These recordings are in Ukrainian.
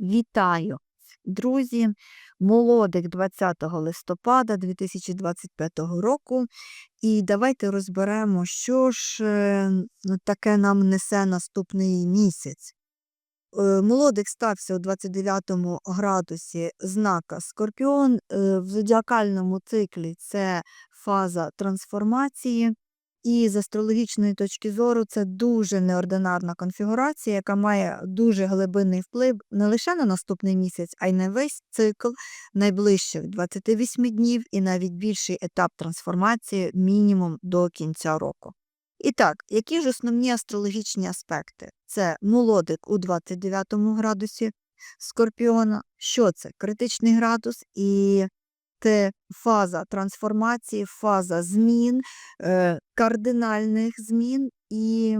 Вітаю, друзі! Молодик 20 листопада 2025 року. І давайте розберемо, що ж е, таке нам несе наступний місяць. Е, Молодик стався у 29 градусі знака Скорпіон. Е, В зодіакальному циклі це фаза трансформації. І з астрологічної точки зору це дуже неординарна конфігурація, яка має дуже глибинний вплив не лише на наступний місяць, а й на весь цикл найближчих 28 днів і навіть більший етап трансформації мінімум до кінця року. І так, які ж основні астрологічні аспекти? Це молодик у 29 градусі Скорпіона. Що це? Критичний градус і це фаза трансформації, фаза змін, е, кардинальних змін, і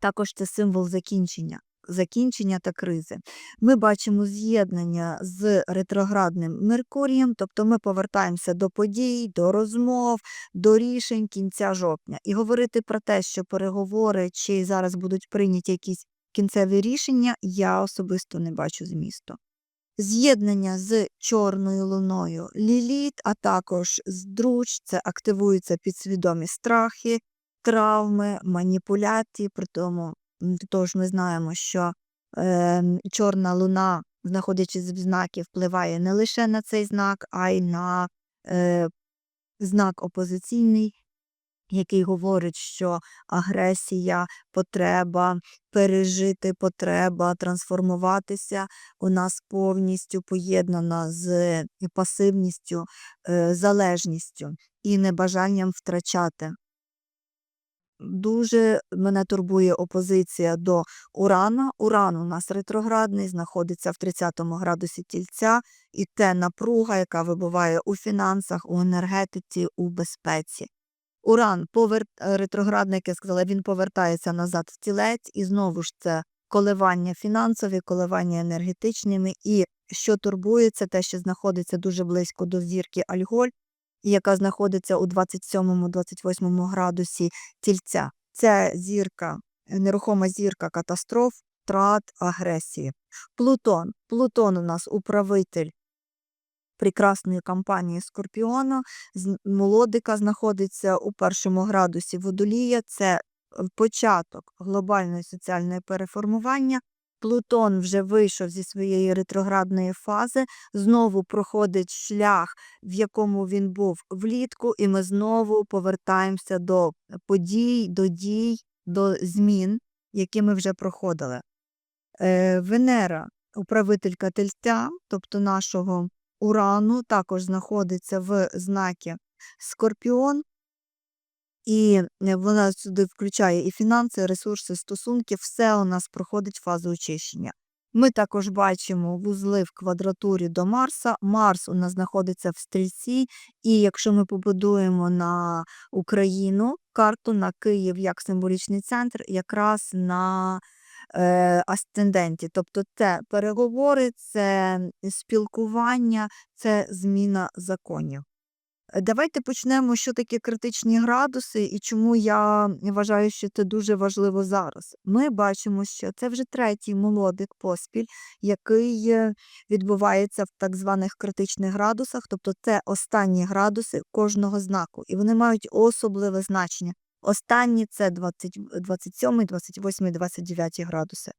також це символ закінчення, закінчення та кризи. Ми бачимо з'єднання з ретроградним Меркурієм, тобто ми повертаємося до подій, до розмов, до рішень кінця жовтня. І говорити про те, що переговори чи зараз будуть прийняті якісь кінцеві рішення, я особисто не бачу змісту з'єднання з чорною луною ліліт, а також з друч, це активуються підсвідомі страхи, травми, маніпуляції. При тому, тож ми знаємо, що е, чорна луна, знаходячись в знакі, впливає не лише на цей знак, а й на е, знак опозиційний, який говорить, що агресія, потреба пережити, потреба трансформуватися у нас повністю поєднана з пасивністю, е, залежністю і небажанням втрачати. Дуже мене турбує опозиція до Урана. Уран у нас ретроградний, знаходиться в 30 градусі тільця, і те напруга, яка вибуває у фінансах, у енергетиці, у безпеці. Уран повер... е, я сказала, він повертається назад в тілець, і знову ж це коливання фінансові, коливання енергетичними. І що турбує, це те, що знаходиться дуже близько до зірки Альголь, яка знаходиться у 27-28 градусі тільця. Це зірка, е, нерухома зірка катастроф, втрат, агресії. Плутон. Плутон у нас управитель прекрасної кампанії Скорпіона. Молодика знаходиться у першому градусі водолія. Це е, початок глобальної соціальної переформування. Плутон вже вийшов зі своєї ретроградної фази, знову проходить шлях, в якому він був влітку, і ми знову повертаємося до подій, до дій, до змін, які ми вже проходили. Е, Венера, управителька тельця, тобто нашого Урану, також знаходиться в знакі Скорпіон, і е, вона сюди включає і фінанси, ресурси, стосунки, все у нас проходить фазу очищення. Ми також бачимо вузли в квадратурі до Марса. Марс у нас знаходиться в стрільці, і якщо ми побудуємо на Україну карту на Київ як символічний центр, якраз на асценденті. Тобто це переговори, це спілкування, це зміна законів. Е, Давайте почнемо, що таке критичні градуси і чому я вважаю, що це дуже важливо зараз. Ми бачимо, що це вже третій молодик поспіль, який е, відбувається в так званих критичних градусах, тобто це останні градуси кожного знаку, і вони мають особливе значення. Останні це 20, 27, 28, 29 градуси.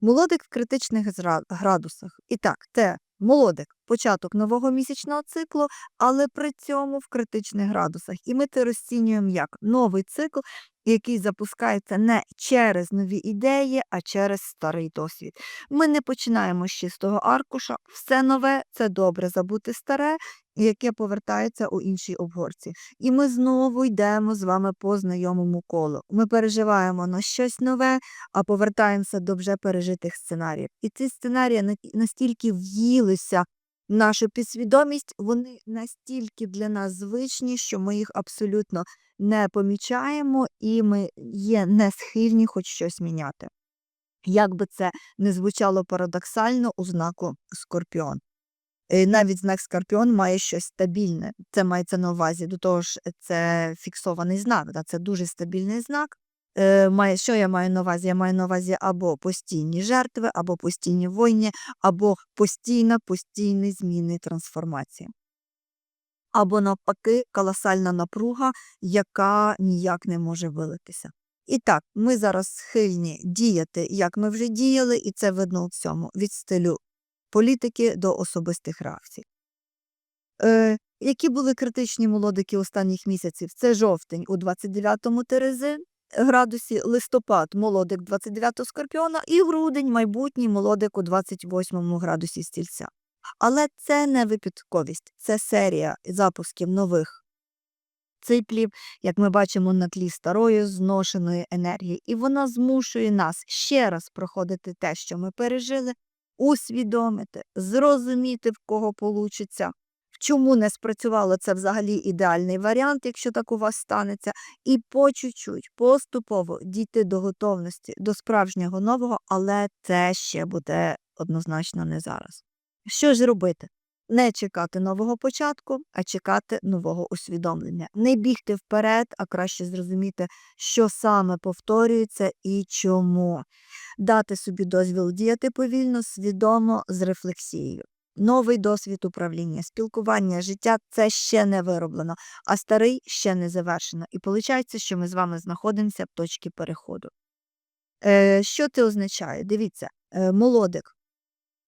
Молодик в критичних градусах. І так, це молодик, початок нового місячного циклу, але при цьому в критичних градусах. І ми це розцінюємо як новий цикл, який запускається не через нові ідеї, а через старий досвід. Ми не починаємо з чистого аркуша. Все нове це добре забути старе, яке повертається у іншій обгорці. І ми знову йдемо з вами по знайомому колу. Ми переживаємо на щось нове, а повертаємося до вже пережитих сценаріїв. І ці сценарії на- настільки в'їлися нашу підсвідомість, вони настільки для нас звичні, що ми їх абсолютно не помічаємо, і ми є не схильні хоч щось міняти. Як би це не звучало парадоксально у знаку Скорпіон. Е, Навіть знак Скорпіон має щось стабільне. Це мається на увазі. До того ж, це фіксований знак, це дуже стабільний знак. Що я маю на увазі? Я маю на увазі або постійні жертви, або постійні війни, або постійна, постійні зміни трансформації. Або навпаки, колосальна напруга, яка ніяк не може вилитися. І так, ми зараз схильні діяти, як ми вже діяли, і це видно у всьому від стилю політики до особистих реакцій. Е, які були критичні молодики останніх місяців? Це жовтень у 29-му Терези градусі, листопад молодик 29-го Скорпіона і грудень майбутній молодик у 28-му градусі стільця. Але це не випадковість, це серія запусків нових циклів, як ми бачимо на тлі старої зношеної енергії, і вона змушує нас ще раз проходити те, що ми пережили, усвідомити, зрозуміти, в кого получиться, чому не спрацювало це взагалі ідеальний варіант, якщо так у вас станеться, і по чуть-чуть, поступово дійти до готовності, до справжнього нового, але це ще буде однозначно не зараз. Що ж робити? Не чекати нового початку, а чекати нового усвідомлення. Не бігти вперед, а краще зрозуміти, що саме повторюється і чому. Дати собі дозвіл діяти повільно, свідомо, з рефлексією. Новий досвід управління, спілкування, життя це ще не вироблено, а старий ще не завершено. І виходить, що ми з вами знаходимося в точці переходу. Е, Що це означає? Дивіться, е, молодик.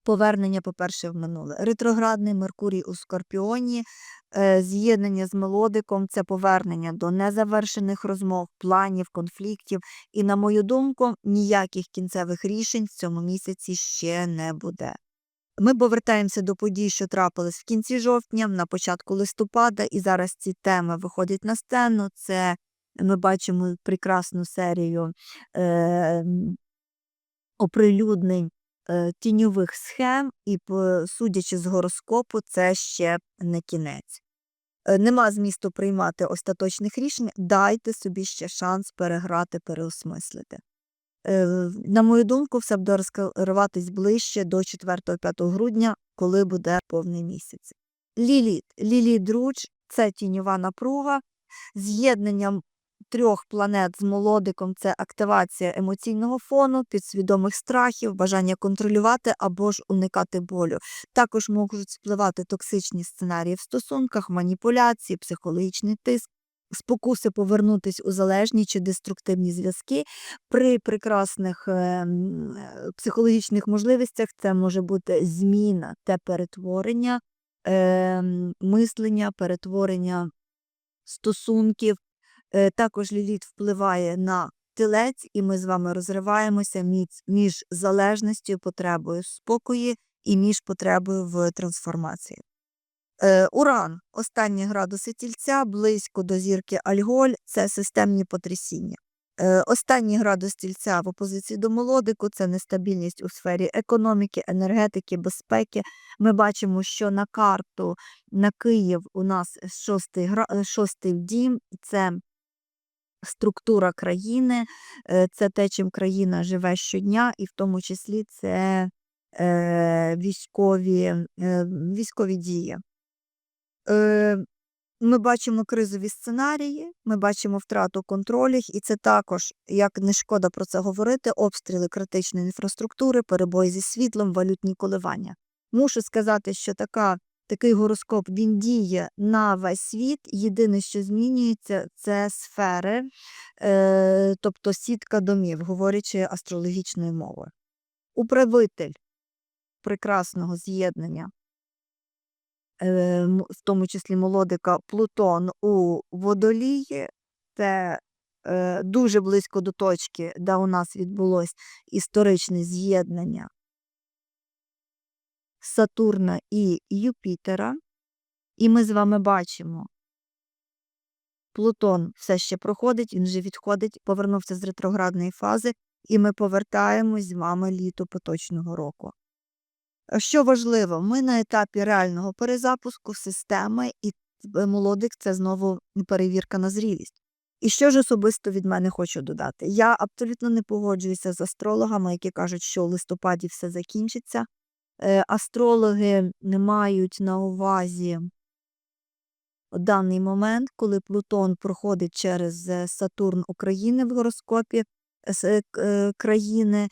Повернення, по-перше, в минуле. Ретроградний Меркурій у Скорпіоні, е, з'єднання з мелодиком це повернення до незавершених розмов, планів, конфліктів. І, на мою думку, ніяких кінцевих рішень в цьому місяці ще не буде. Ми повертаємося до подій, що трапились в кінці жовтня, на початку листопада, і зараз ці теми виходять на сцену. Це ми бачимо прекрасну серію е, оприлюднень е, тіньових схем, і, судячи з гороскопу, це ще не кінець. Е, Нема змісту приймати остаточних рішень, дайте собі ще шанс переграти, переосмислити. Е, На мою думку, все буде розкриватись ближче до 4-5 грудня, коли буде повний місяць. Ліліт. Ліліт Друч це тіньова напруга. З'єднанням трьох планет з молодиком це активація емоційного фону, підсвідомих страхів, бажання контролювати або ж уникати болю. Також можуть спливати токсичні сценарії в стосунках, маніпуляції, психологічний тиск, спокуси повернутись у залежні чи деструктивні зв'язки. При прекрасних е, е, психологічних можливостях це може бути зміна те перетворення е, мислення, перетворення стосунків. Е, Також ліліт впливає на тілець, і ми з вами розриваємося між залежністю, потребою спокою і між потребою в трансформації. Е, Уран, останні градуси тільця, близько до зірки Альголь, це системні потрясіння. Е, Останній градус тільця в опозиції до молодику це нестабільність у сфері економіки, енергетики, безпеки. Ми бачимо, що на карту на Київ у нас шостий, е, шостий дім це структура країни, це те, чим країна живе щодня, і в тому числі це військові, військові дії. Е, Ми бачимо кризові сценарії, ми бачимо втрату контролю, і це також, як не шкода про це говорити, обстріли критичної інфраструктури, перебої зі світлом, валютні коливання. Мушу сказати, що така, такий гороскоп він діє на весь світ. Єдине, що змінюється, це сфери, е, тобто сітка домів, говорячи астрологічною мовою. Управитель прекрасного з'єднання в тому числі молодика Плутон у водолії, це е, дуже близько до точки, де у нас відбулось історичне з'єднання Сатурна і Юпітера. І ми з вами бачимо, Плутон все ще проходить, він вже відходить, повернувся з ретроградної фази, і ми повертаємось з вами літо поточного року. Що важливо, ми на етапі реального перезапуску системи, і молодик це знову перевірка на зрілість. І що ж особисто від мене хочу додати? Я абсолютно не погоджуюся з астрологами, які кажуть, що у листопаді все закінчиться. Е, Астрологи не мають на увазі даний момент, коли Плутон проходить через е, Сатурн України в гороскопі е, країни,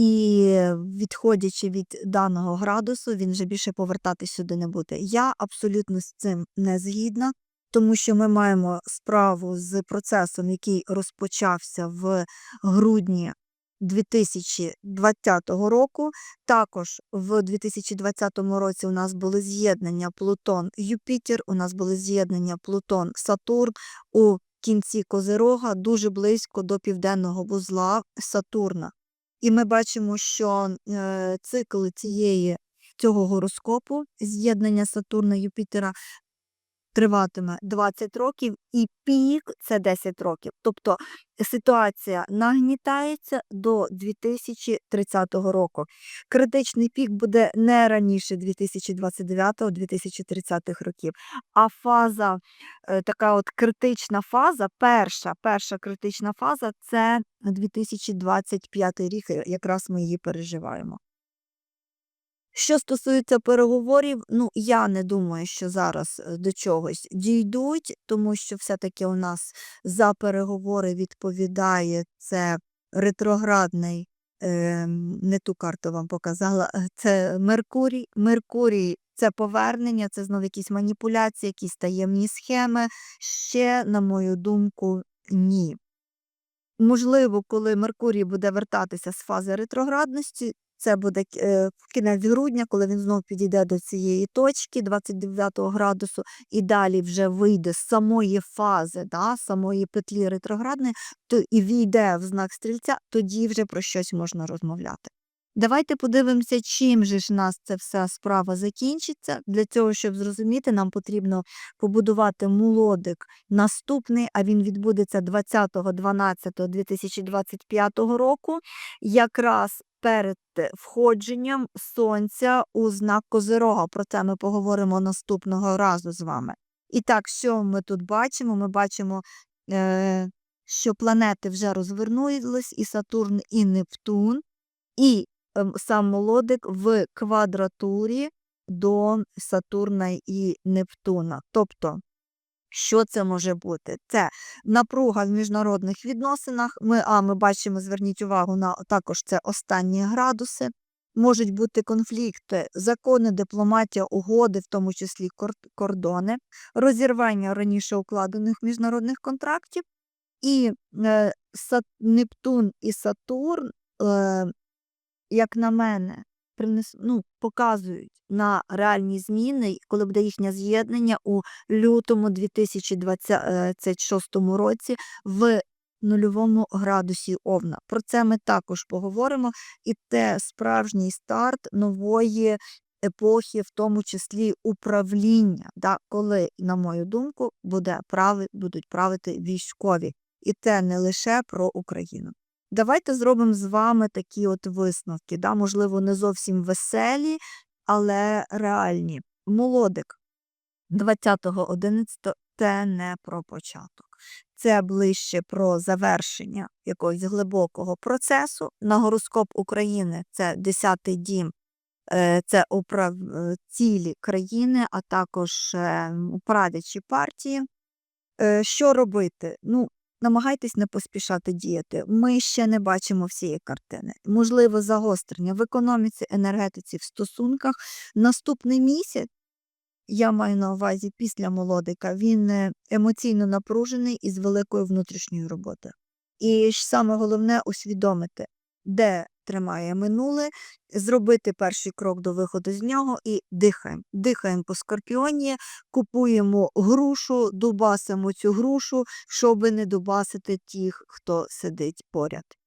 і відходячи від даного градусу, він вже більше повертатись сюди не буде. Я абсолютно з цим не згідна, тому що ми маємо справу з процесом, який розпочався в грудні 2020 року. Також в 2020 році у нас були з'єднання Плутон-Юпітер, у нас були з'єднання Плутон-Сатурн у кінці Козирога, дуже близько до південного вузла Сатурна. І ми бачимо, що е, цикл цієї цього гороскопу з'єднання Сатурна Юпітера триватиме 20 років, і пік це 10 років. Тобто ситуація нагнітається до 2030 року. Критичний пік буде не раніше 2029-2030 років. А фаза, е, така от критична фаза, перша, перша критична фаза це 2025 рік, якраз ми її переживаємо. Що стосується переговорів, ну я не думаю, що зараз е, до чогось дійдуть, тому що все-таки у нас за переговори відповідає це ретроградний, е, не ту карту вам показала, е, це Меркурій. Меркурій це повернення, це знову якісь маніпуляції, якісь таємні схеми. Ще, на мою думку, ні. Можливо, коли Меркурій буде вертатися з фази ретроградності, це буде е, кінець грудня, коли він знову підійде до цієї точки 29 градусу, і далі вже вийде з самої фази, да, самої петлі ретроградної, то і війде в знак стрільця, тоді вже про щось можна розмовляти. Давайте подивимося, чим же ж нас ця вся справа закінчиться. Для цього, щоб зрозуміти, нам потрібно побудувати молодик наступний, а він відбудеться 20.12.2025 року, якраз перед е, входженням сонця у знак Козирога. Про це ми поговоримо наступного разу з вами. І так, що ми тут бачимо? Ми бачимо, е, що планети вже розвернулись, і Сатурн, і Нептун, і ем, сам молодик в квадратурі до Сатурна і Нептуна. Тобто, що це може бути? Це напруга в міжнародних відносинах. Ми, а, ми бачимо, зверніть увагу на також це останні градуси. Можуть бути конфлікти, закони, дипломатія, угоди, в тому числі кордони, розірвання раніше укладених міжнародних контрактів. І е, Нептун і Сатурн, е, як на мене, принес, ну, показують на реальні зміни, коли буде їхнє з'єднання у лютому 2026 році в нульовому градусі Овна. Про це ми також поговоримо. І це справжній старт нової епохи, в тому числі управління, да, коли, на мою думку, буде прави, будуть правити військові. І це не лише про Україну. Давайте зробимо з вами такі от висновки, да, можливо, не зовсім веселі, але реальні. Молодик 20.11 це не про початок. Це ближче про завершення якогось глибокого процесу. На гороскоп України це 10-й дім, е, це управ... е, цілі країни, а також е, правлячі партії. Що робити? Ну, намагайтесь не поспішати діяти. Ми ще не бачимо всієї картини. Можливо, загострення в економіці, енергетиці, в стосунках. Наступний місяць, я маю на увазі після молодика, він е, емоційно напружений і з великою внутрішньою роботою. І саме головне усвідомити, де тримає минуле, зробити перший крок до виходу з нього і дихаємо. Дихаємо по скорпіоні, купуємо грушу, дубасимо цю грушу, щоб не дубасити тих, хто сидить поряд.